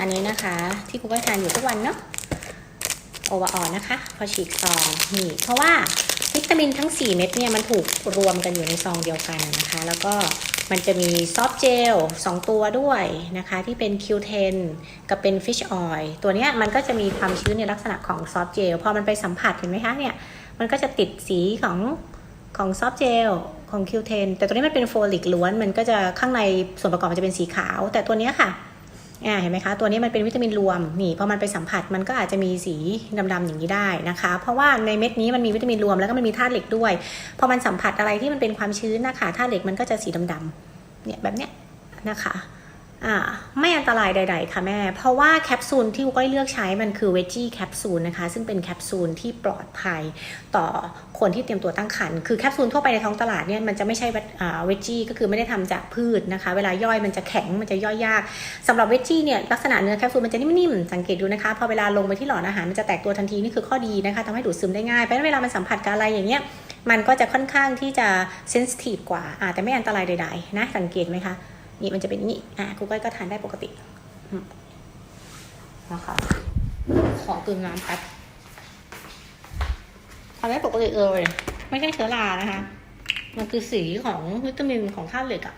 อันนี้นะคะ ที่คุณก็ทานอยู่ทุกวันเนาะโอวาออนนะคะ พอฉีกซองนี่ เพราะว่าวิตามินทั้ง 4 เม็ดเนี่ยมันถูกรวมกันอยู่ในซองเดียวกันนะคะ แล้วก็มันจะมีซอฟต์เจล 2 ตัวด้วยนะคะ ที่เป็น Q10 กับเป็น Fish Oil ตัวเนี้ยมันก็จะมีความชื้นในลักษณะของซอฟต์เจล พอมันไปสัมผัสเห็นไหมคะเนี่ยมันก็จะติดสีของของซอฟต์เจลของ Q10 แต่ตัวนี้มันเป็นโฟลิกล้วน มันก็จะข้างในส่วนประกอบมันจะเป็นสีขาว แต่ตัวเนี้ยค่ะ อ่าเห็นไหมคะ ตัวนี้มันเป็นวิตามินรวมนี่พอมันไปสัมผัสมันก็อาจจะมีสีดำๆอย่างนี้ได้นะคะ เพราะว่าในเม็ดนี้มันมีวิตามินรวมแล้วก็มันมีธาตุเหล็กด้วยพอมันสัมผัสอะไรที่มันเป็นความชื้นนะคะธาตุเหล็กมันก็จะสีดำๆเนี่ยแบบเนี้ยนะคะ ไม่อันตรายใด ๆ ค่ะแม่ เพราะว่าแคปซูลที่ก้อยเลือกใช้มันคือเวจี้แคปซูลนะคะ ซึ่งเป็นแคปซูลที่ปลอดภัยต่อคนที่เตรียมตัวตั้งครรภ์คือแคปซูลทั่วไปในท้องตลาดเนี่ยมันจะไม่ใช่เวจี้ก็คือไม่ได้ทำจากพืชนะคะ เวลาย่อยมันจะแข็งมันจะย่อยยากสำหรับเวจี้เนี่ยลักษณะเนื้อแคปซูลมันจะนิ่มๆสังเกตดูนะคะพอเวลาลงไปที่หลอดอาหารมันจะแตกตัวทันทีนี่คือข้อดีนะคะทำให้ดูดซึมได้ง่ายเพราะเวลามันสัมผัสกับอะไรอย่างเงี้ยมันก็จะค่อนข้างที่จะเซนซิทีฟกว่าอ่าแต่ไม่อันตรายใดๆนะสังเกตไหมคะ นี่มันจะเป็นนี่อะกูก้อยก็ทานได้ปกตินะคะขอตื่นน้ำแป๊บทานได้ปกติเลยไม่ใช่เชื้อรานะคะ มันคือสีของวิตามินของธาตุเหล็กอะ่ะ